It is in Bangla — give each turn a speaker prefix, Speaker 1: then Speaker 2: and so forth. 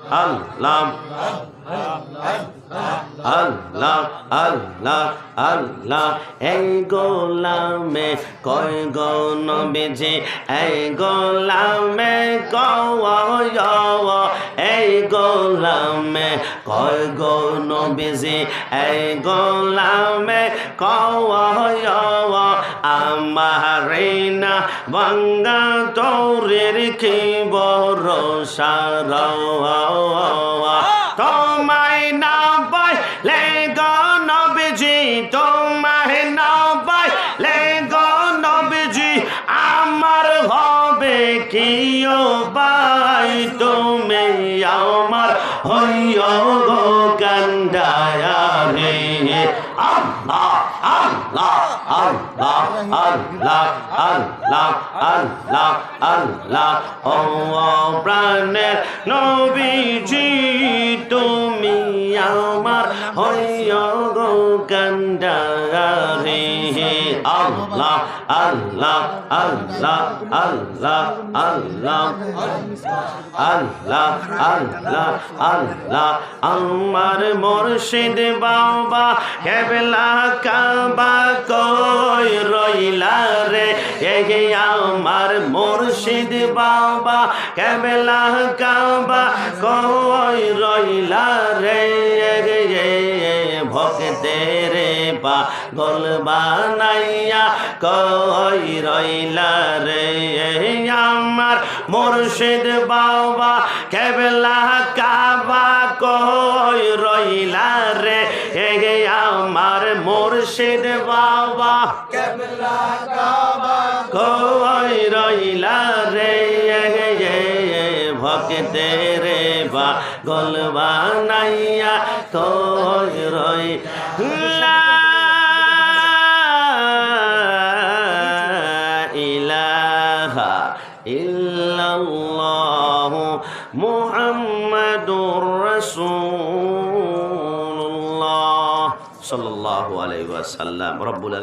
Speaker 1: আল্লাহ আল্লাহ আল্লাহ আল্লাহ এই গোলামে কয় গো নবীজি? এই গোলামে কয় এই গোলামে কয় গো নবীজি? এই গোলামে কয় আমার বাঙ্গা তোরের কি বড় সারা তোমায় না বাই লে গনবজি তোমায় না বাই লে গনবজি আমার হবে কি বাই তুমি আমার হইয় গো কান্দায়া রে আল্লাহ। আল্লাহ আল্লাহ আল্লাহ আল্লাহ আল্লাহ আল্লাহ ও প্রাণের নবীজি তুমি আমার হইয় গো কান্দারে আল্লাহ আল্লাহ আল্লাহ আল্লাহ আল্লাহ আল্লাহ আল্লাহ আল্লাহ। আমার মুর্শিদ বাবা কেবলা কাবা কই রইলা রে? এই আমার মুর্শিদ বাবা কেবলা কাবা কই রইলা রে? ভক্তের গোল বানাইয়া কই রইলা রে? আমার মুর্শিদ বাবা কেবলা কাবা কই রইলা রে? এ আমার মুর্শিদ বাবা কেবলা কাবা কই রইলা রে ভক্তের বা গোল বানাইয়া কই রই ইলাহা ইল্লাল্লাহ মুহাম্মাদুর রাসূলুল্লাহ সাল্লাল্লাহু আলাইহি ওয়াসাল্লাম। রব্বুল